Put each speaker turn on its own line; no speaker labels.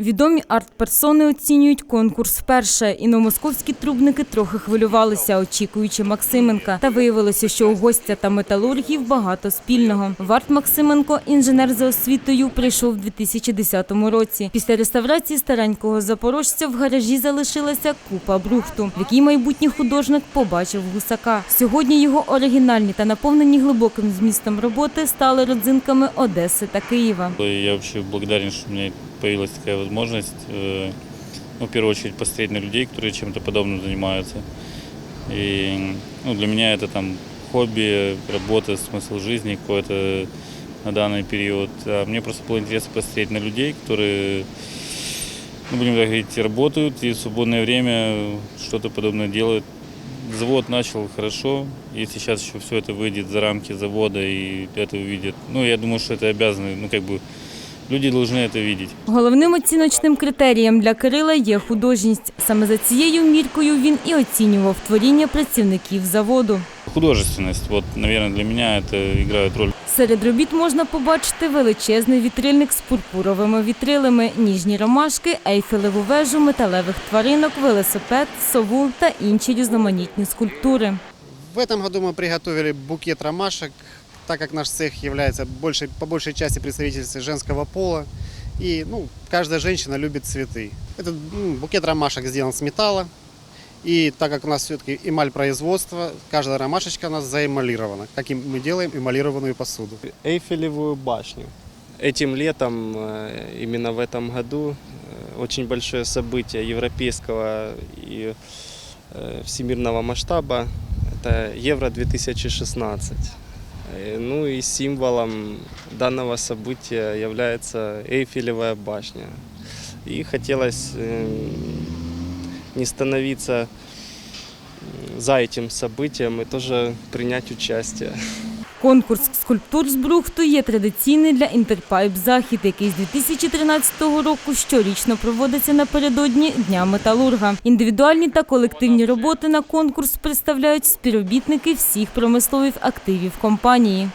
Відомі арт-персони оцінюють конкурс вперше. І новомосковські трубники трохи хвилювалися, очікуючи Максименка. Та виявилося, що у гостя та металургів багато спільного. Варт Максименко, інженер за освітою, прийшов у 2010 році. Після реставрації старенького запорожця в гаражі залишилася купа брухту, в якій майбутній художник побачив гусака. Сьогодні його оригінальні та наповнені глибоким змістом роботи стали родзинками Одеси та Києва.
Я вообще благодарен, что у меня появилась такая возможность, э, ну, в первую очередь, посмотреть на людей, которые чем-то подобным занимаются. И ну, для меня это там хобби, работа, смысл жизни какой-то на данный период. А мне просто было интересно посмотреть на людей, которые, ну, будем так говорить, работают и в свободное время что-то подобное делают. Завод начал хорошо, и сейчас еще все это выйдет за рамки завода и это увидят. Ну, я думаю, что это обязаны, ну, как бы, люди должны это видеть.
Головним оціночним критерієм для Кирила є художність. Саме за цією міркою він і оцінював творіння працівників заводу.
Художественность, вот, наверное, для меня это играет роль.
Серед робіт можна побачити величезний вітрильник з пурпуровими вітрилами, ніжні ромашки, ейфелеву вежу, металевих тваринок, велосипед, сову та інші різноманітні скульптури.
В этом году мы приготовили букет ромашек, так как наш цех является большей, по большей части представительницей женского пола. И ну, каждая женщина любит цветы. Этот ну, букет ромашек сделан с металла. И так как у нас все-таки эмаль производства, каждая ромашечка у нас заэмалирована, как и мы делаем эмалированную посуду.
Эйфелевую башню. Этим летом, э, именно в этом году, э, очень большое событие европейского и э, всемирного масштаба – это Евро-2016. Э, Ну и символом данного события является Эйфелевая башня. И хотелось э, не становиться м, за этим событием и тоже принять участие.
Конкурс скульптур з брухту є традиційний для Інтерпайп Захід, який з 2013 року щорічно проводиться напередодні Дня металурга. Індивідуальні та колективні роботи на конкурс представляють співробітники всіх промислових активів компанії.